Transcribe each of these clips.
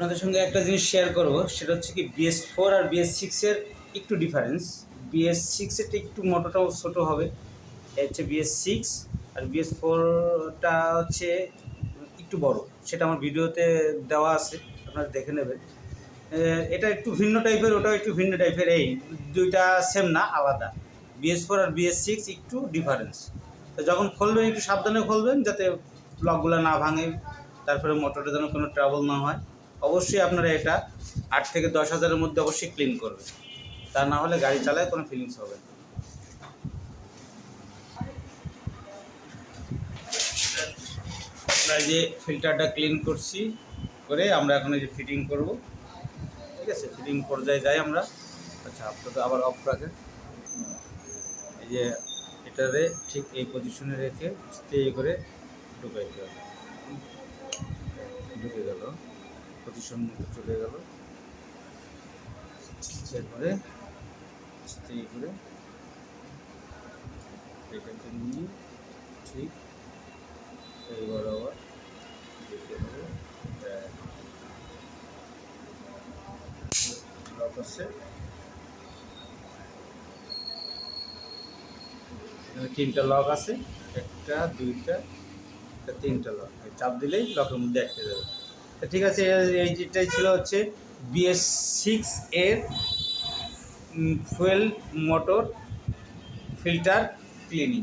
আপনাদের সঙ্গে একটা জিনিস শেয়ার করব, সেটা হচ্ছে কি বিএস ফোর আর বিএস সিক্সের একটু ডিফারেন্স বিএস সিক্সেরটা একটু মোটোটাও ছোটো হবে। হচ্ছে বিএস সিক্স আর বিএস ফোরটা হচ্ছে একটু বড়। সেটা আমার ভিডিওতে দেওয়া আছে, আপনারা দেখে নেবেন। এটা একটু ভিন্ন টাইপের ওটাও একটু ভিন্ন টাইপের এই দুইটা সেম না, আলাদা। বিএস ফোর আর বিএস সিক্স একটু ডিফারেন্স তো যখন খুলবেন, একটু সাবধানে খুলবেন, যাতে ব্লকগুলো না ভাঙে, তারপরে মোটরটা যেন কোনো ট্রাবল না হয়। অবশ্যই আপনারা এটা আট থেকে দশ হাজারের মধ্যে অবশ্যই ক্লিন করবেন। তা না হলে গাড়ি চালায় কোনো ফিলিংস হবে না। আমরা যে ফিল্টারটা ক্লিন করছি, করে আমরা এখন এই যে ফিটিং করব। ঠিক আছে? ফিটিং পর্যায়ে যাই আমরা। আচ্ছা আপনাদের আবার অফ রাখেন এই যে এটারে ঠিক এই পজিশনে রেখে স্টে করে ঢুকাইতে হবে। ঢুকে গেল। পজিশন মতো চলে গেল। এরপরে স্টে করে এটাকে নিয়ে ঠিক এই হবে আছে তিনটা লক আছে, একটা, দুইটা, একটা, তিনটা লক। চাপ দিলেই লকের মধ্যে আটকে যাবে। তো ঠিক আছে এ- এই যেটাই ছিল হচ্ছে বিএস সিক্স এর ফুয়েল মোটর ফিল্টার ক্লিনিং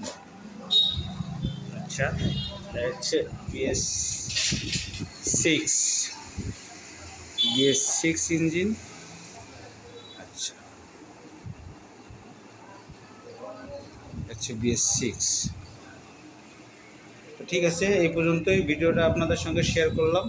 আচ্ছা। হচ্ছে BS six BS six engine আচ্ছা। হচ্ছে বিএস সিক্স তো ঠিক আছে এই পর্যন্তই। ভিডিওটা আপনাদের সঙ্গে শেয়ার করলাম।